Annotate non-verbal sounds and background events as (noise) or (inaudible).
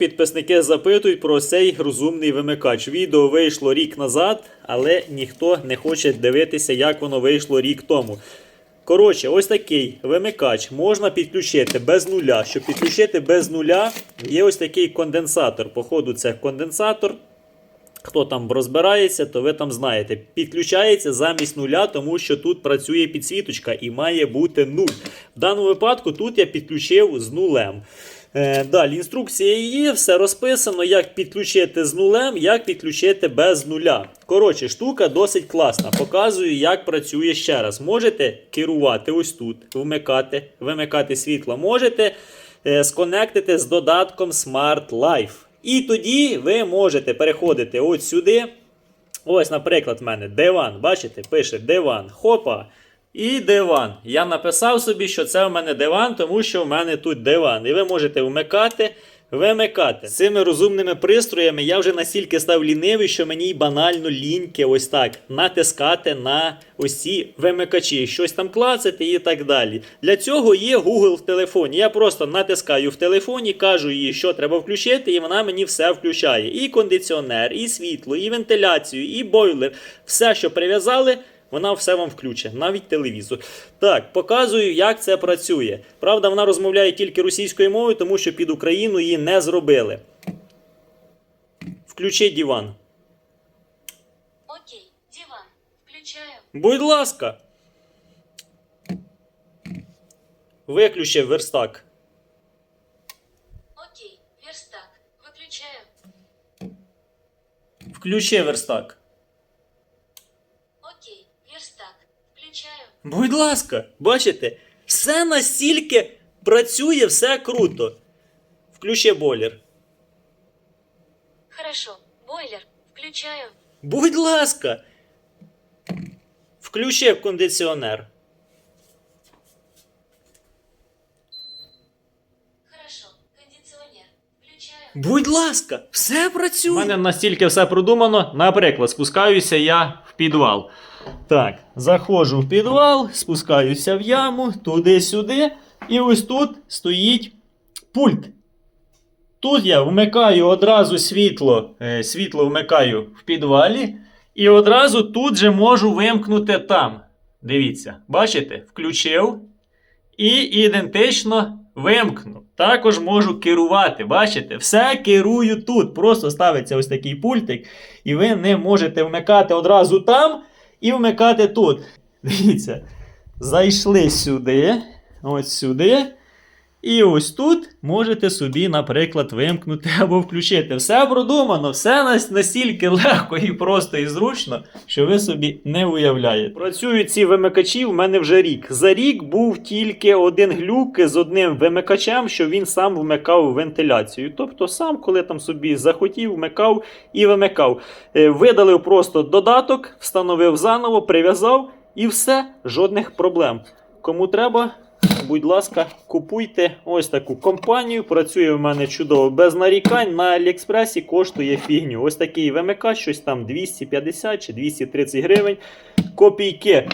Підписники запитують про цей розумний вимикач. Відео вийшло рік назад, але ніхто не хоче дивитися, як воно вийшло рік тому. Коротше, ось такий вимикач можна підключити без нуля. Щоб підключити без нуля, є ось такий конденсатор. Походу, це конденсатор. Хто там розбирається, то ви там знаєте. Підключається замість нуля, тому що тут працює підсвіточка і має бути нуль. В даному випадку тут я підключив з нулем. Е, далі інструкція є, все розписано, як підключити з нулем, як підключити без нуля. Коротше, штука досить класна. Показую, як працює ще раз. Можете керувати ось тут, вмикати, вимикати світло. Можете е, сконектити з додатком Smart Life. І тоді ви можете переходити от сюди. Ось, наприклад, в мене диван. Бачите, пише диван. Хопа. І диван. Я написав собі, що це в мене диван, тому що в мене тут диван. І ви можете вмикати, вимикати. З цими розумними пристроями я вже настільки став лінивий, що мені банально ліньки ось так натискати на ці вимикачі, щось там клацати і так далі. Для цього є Google в телефоні. Я просто натискаю в телефоні, кажу їй, що треба включити, і вона мені все включає. І кондиціонер, і світло, і вентиляцію, і бойлер. Все, що прив'язали. Вона все вам включить, навіть телевізор. Так, показую, як це працює. Правда, вона розмовляє тільки російською мовою, тому що під Україну її не зробили. Включи диван. Окей, диван. Включаю. Будь ласка. Виключи верстак. Окей, верстак. Выключаю. Включи верстак. Верстак. Включаю. Будь ласка, бачите, все настільки працює, все круто. Включи бойлер. Хорошо, бойлер. Включаю. Будь ласка. Включи кондиціонер. Хорошо, кондиционер. Включаю. Будь ласка, все працює. У мене настільки все продумано. Наприклад, спускаюся я в підвал. Так, заходжу в підвал, спускаюся в яму, туди-сюди. І ось тут стоїть пульт. Тут я вмикаю одразу світло. е, світло вмикаю в підвалі. І одразу тут же можу вимкнути там. Дивіться, бачите? Включив і ідентично вимкну. Також можу керувати. Бачите? Все керую тут. Просто ставиться ось такий пультик, і ви не можете вмикати одразу там і вмикати тут. Дивіться, зайшли сюди, ось сюди. І ось тут можете собі, наприклад, вимкнути (laughs) або включити. Все продумано, все нас- настільки легко і просто і зручно, що ви собі не уявляєте. Працюють ці вимикачі в мене вже рік. За рік був тільки один глюк з одним вимикачем, що він сам вмикав вентиляцію. Тобто сам, коли там собі захотів, вмикав і вимикав. Е, Видалив просто додаток, встановив заново, прив'язав і все, жодних проблем. Кому треба, будь ласка, купуйте ось таку компанію. Працює в мене чудово без нарікань. На Аліекспресі коштує фігню. Ось такий ВМК, щось там 250 чи 230 гривень. Копійки